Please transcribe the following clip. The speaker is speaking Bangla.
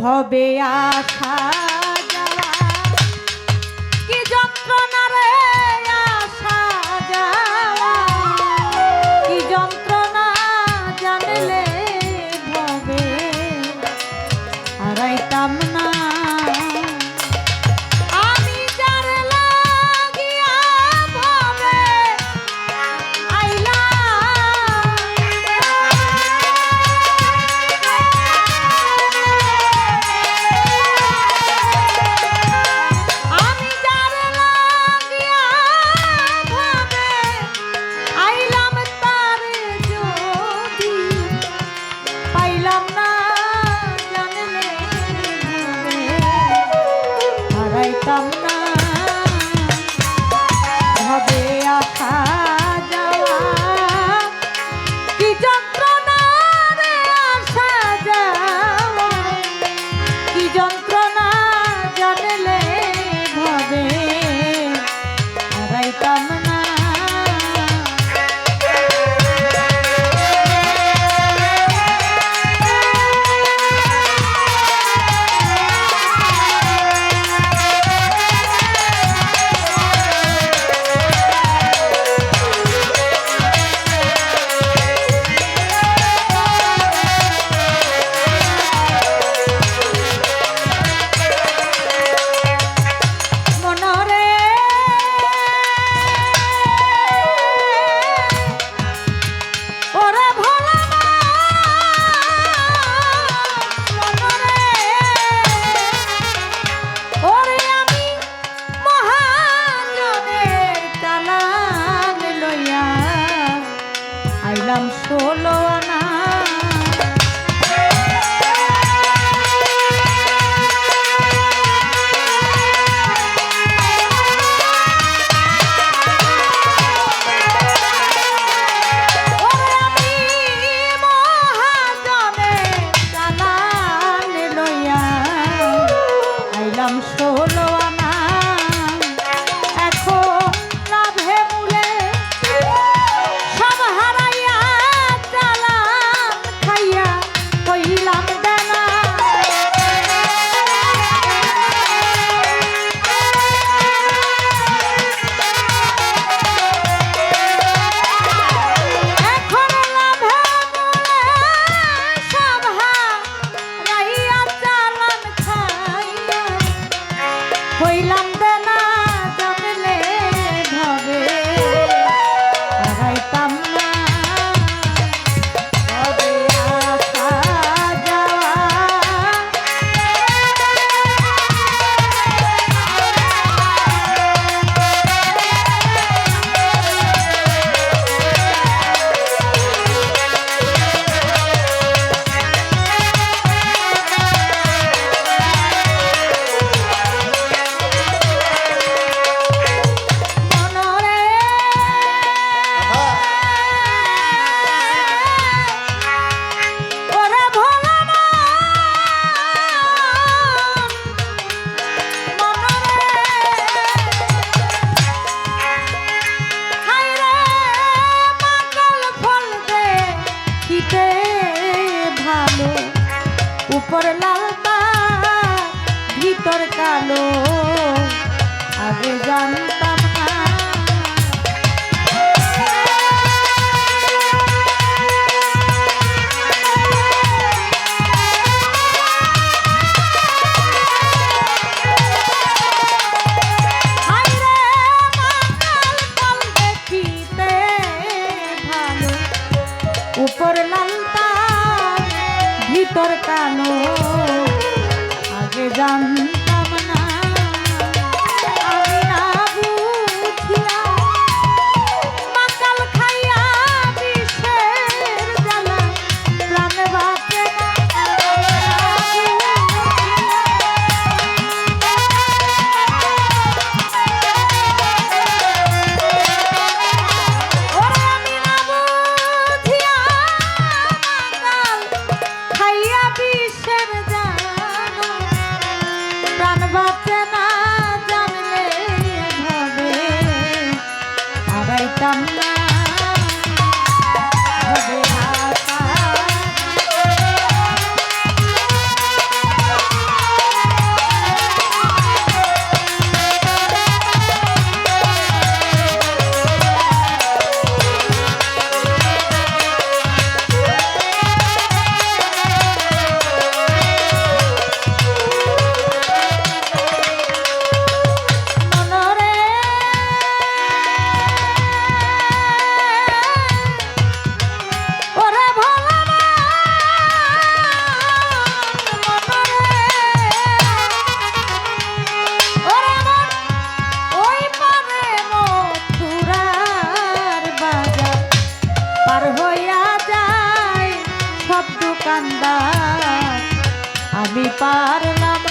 ভবে আশা। Come on. i'm comes অপর লালপা ভিতর কালো। আগে জানতাম come. কান্দা আমি পারলাম